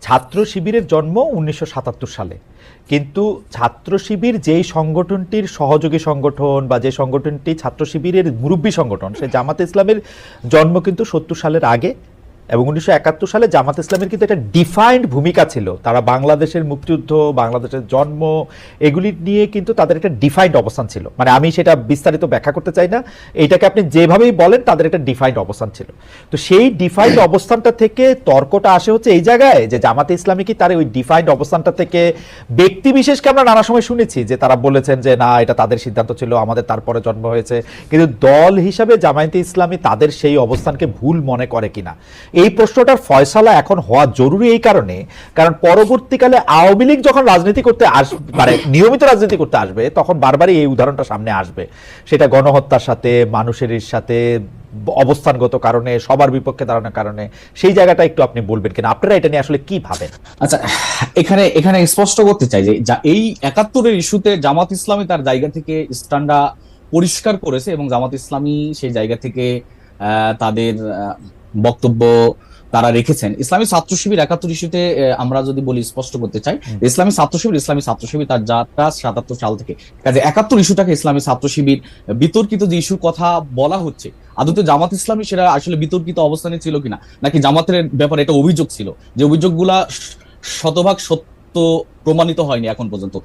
ছাত্র শিবিরের জন্ম উনিশশো সাতাত্তর সালে। কিন্তু ছাত্র শিবির যেই সংগঠনটির সহযোগী সংগঠন বা যে সংগঠনটি ছাত্র শিবিরের মুরব্বী সংগঠন, সে জামাতে ইসলামের জন্ম কিন্তু সত্তর সালের আগে। এবং উনিশশো একাত্তর সালে জামাত ইসলামের কিন্তু একটা ডিফাইন্ড ভূমিকা ছিল। তারা বাংলাদেশের মুক্তিযুদ্ধ, বাংলাদেশের জন্ম, এগুলি নিয়ে কিন্তু তাদের একটা ডিফাইন্ড অবস্থান ছিল। মানে আমি সেটা বিস্তারিত ব্যাখ্যা করতে চাই না। এইটাকে আপনি যেভাবেই বলেন, তাদের একটা ডিফাইন্ড অবস্থান ছিল। তো সেই ডিফাইন্ড অবস্থানটা থেকে তর্কটা আসে হচ্ছে এই জায়গায় যে জামাতে ইসলামী কি তার ওই ডিফাইন্ড অবস্থানটা থেকে ব্যক্তি বিশেষকে আমরা নানা সময় শুনেছি যে তারা বলেছেন যে, না, এটা তাদের সিদ্ধান্ত ছিল, আমাদের তারপরে জন্ম হয়েছে। কিন্তু দল হিসাবে জামায়াতে ইসলামী তাদের সেই অবস্থানকে ভুল মনে করে কিনা। এই প্রশ্নটার ফয়সালা এখন হওয়া জরুরি এই কারণে, কারণ পরবর্তীকালে আওয়ামী লীগ যখন রাজনীতি করতে আসবে মানে নিয়মিত রাজনীতি করতে আসবে, তখন বারবারই এই উদাহরণটা সামনে আসবে। সেটা গণহত্যার সাথে, মানুষের সাথে, অবস্থানগত কারণে, সবার বিপক্ষে দাঁড়ানোর কারণে, সেই জায়গাটা একটু আপনি বলবেন কিনা? আপনারা এটা নিয়ে আসলে কি ভাবেন? আচ্ছা এখানে এখানে স্পষ্ট করতে চাই যে এই একাত্তরের ইস্যুতে জামাত ইসলামী তার জায়গা থেকে স্ট্যান্ডা পরিষ্কার করেছে এবং জামাত ইসলামী সেই জায়গা থেকে তাদের বক্তব্য তারা রেখেছেন। ইসলামী ছাত্র শিবির একাত্তর ইস্যুতে আমরা যদি বলি স্পষ্ট করতে চাই ইসলামী ছাত্র শিবির ইসলামী ছাত্র শিবির তার যাত্রা সাতাত্তর সাল থেকে। কাজে একাত্তর ইস্যুটাকে ইসলামী ছাত্র শিবির বিতর্কিত যে ইস্যুর কথা বলা হচ্ছে আদতে জামাত ইসলামী সেটা আসলে বিতর্কিত অবস্থানে ছিল কিনা নাকি জামাতের ব্যাপারে এটা অভিযোগ ছিল যে অভিযোগগুলা শতভাগ সত্য প্রমাণিত হয়নি এখন পর্যন্ত।